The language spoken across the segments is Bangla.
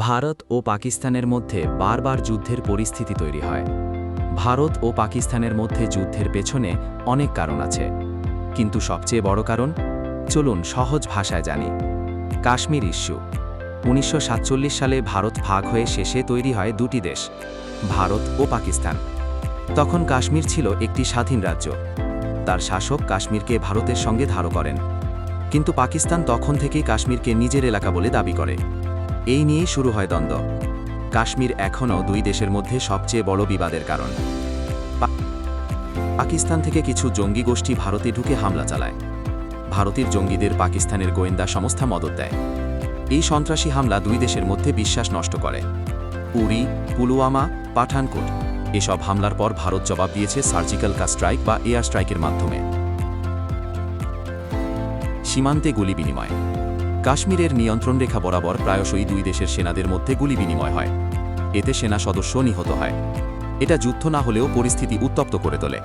ভারত ও পাকিস্তানের মধ্যে বারবার যুদ্ধের পরিস্থিতি তৈরি হয়। ভারত ও পাকিস্তানের মধ্যে যুদ্ধের পেছনে অনেক কারণ আছে। কিন্তু সবচেয়ে বড় কারণ? চলুন সহজ ভাষায় জানি। কাশ্মীর ইস্যু। উনিশশো সাতচল্লিশ সালে ভারত ভাগ হয়ে শেষে তৈরি হয় দুটি দেশ, ভারত ও পাকিস্তান। তখন কাশ্মীর ছিল একটি স্বাধীন রাজ্য। তার শাসক কাশ্মীরকে ভারতের সঙ্গে ধারো করেন। কিন্তু পাকিস্তান তখন থেকেই কাশ্মীরকে নিজের এলাকা বলে দাবি করে। এই নিয়েই শুরু হয় দ্বন্দ্ব। কাশ্মীর এখনও দুই দেশের মধ্যে সবচেয়ে বড় বিবাদের কারণ। পাকিস্তান থেকে কিছু জঙ্গি গোষ্ঠী ভারতে ঢুকে হামলা চালায়। ভারতের জঙ্গিদের পাকিস্তানের গোয়েন্দা সংস্থা মদত দেয়। এই সন্ত্রাসী হামলা দুই দেশের মধ্যে বিশ্বাস নষ্ট করে। উরি পুলওয়ামা, পাঠানকোট, এসব হামলার পর ভারত জবাব দিয়েছে সার্জিক্যাল কা স্ট্রাইক বা এয়ার স্ট্রাইকের মাধ্যমে। সীমান্তে গুলি বিনিময়। কাশ্মীরের নিয়ন্ত্রণ রেখা বরাবর প্রায়শই দুই দেশের সেনাদের মধ্যে গুলি বিনিময় হয়। এতে সেনা সদস্য নিহত হয়। এটা যুদ্ধ না হলেও পরিস্থিতি উত্তপ্ত করে তোলে।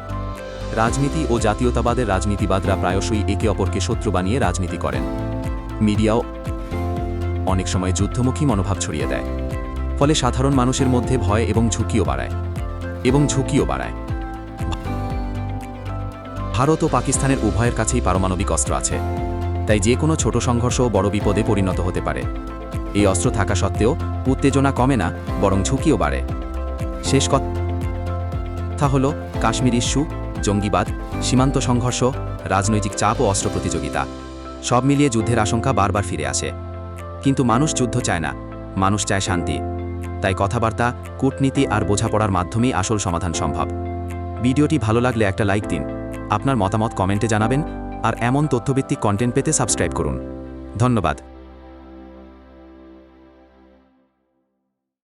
রাজনীতি ও জাতীয়তাবাদের রাজনীতিবাদরা প্রায়শই একে অপরকে শত্রু বানিয়ে রাজনীতি করেন। মিডিয়াও অনেক সময় যুদ্ধমুখী মনোভাব ছড়িয়ে দেয়। ফলে সাধারণ মানুষের মধ্যে ভয় এবং ঝুঁকিও বাড়ায়। এবং ঝুঁকিও বাড়ায়। ভারত ও পাকিস্তানের উভয়ের কাছেই পারমাণবিক অস্ত্র আছে। তাই যে কোনো ছোট সংঘর্ষ বড় বিপদে পরিণত হতে পারে। এই অস্ত্র থাকা সত্ত্বেও উত্তেজনা কমে না, বরং ঝুঁকিও বাড়ে। শেষ কথা হল, কাশ্মীর ইস্যু, জঙ্গিবাদ, সীমান্ত সংঘর্ষ, রাজনৈতিক চাপ ও অস্ত্র প্রতিযোগিতা। সব মিলিয়ে যুদ্ধের আশঙ্কা বারবার ফিরে আসে। কিন্তু মানুষ যুদ্ধ চায় না, মানুষ চায় শান্তি। তাই কথাবার্তা, কূটনীতি আর বোঝাপড়ার মাধ্যমেই আসল সমাধান সম্ভব। ভিডিওটি ভালো লাগলে একটা লাইক দিন। আপনার মতামত কমেন্টে জানাবেন আর এমন তথ্যভিত্তিক কন্টেন্ট পেতে সাবস্ক্রাইব করুন। ধন্যবাদ।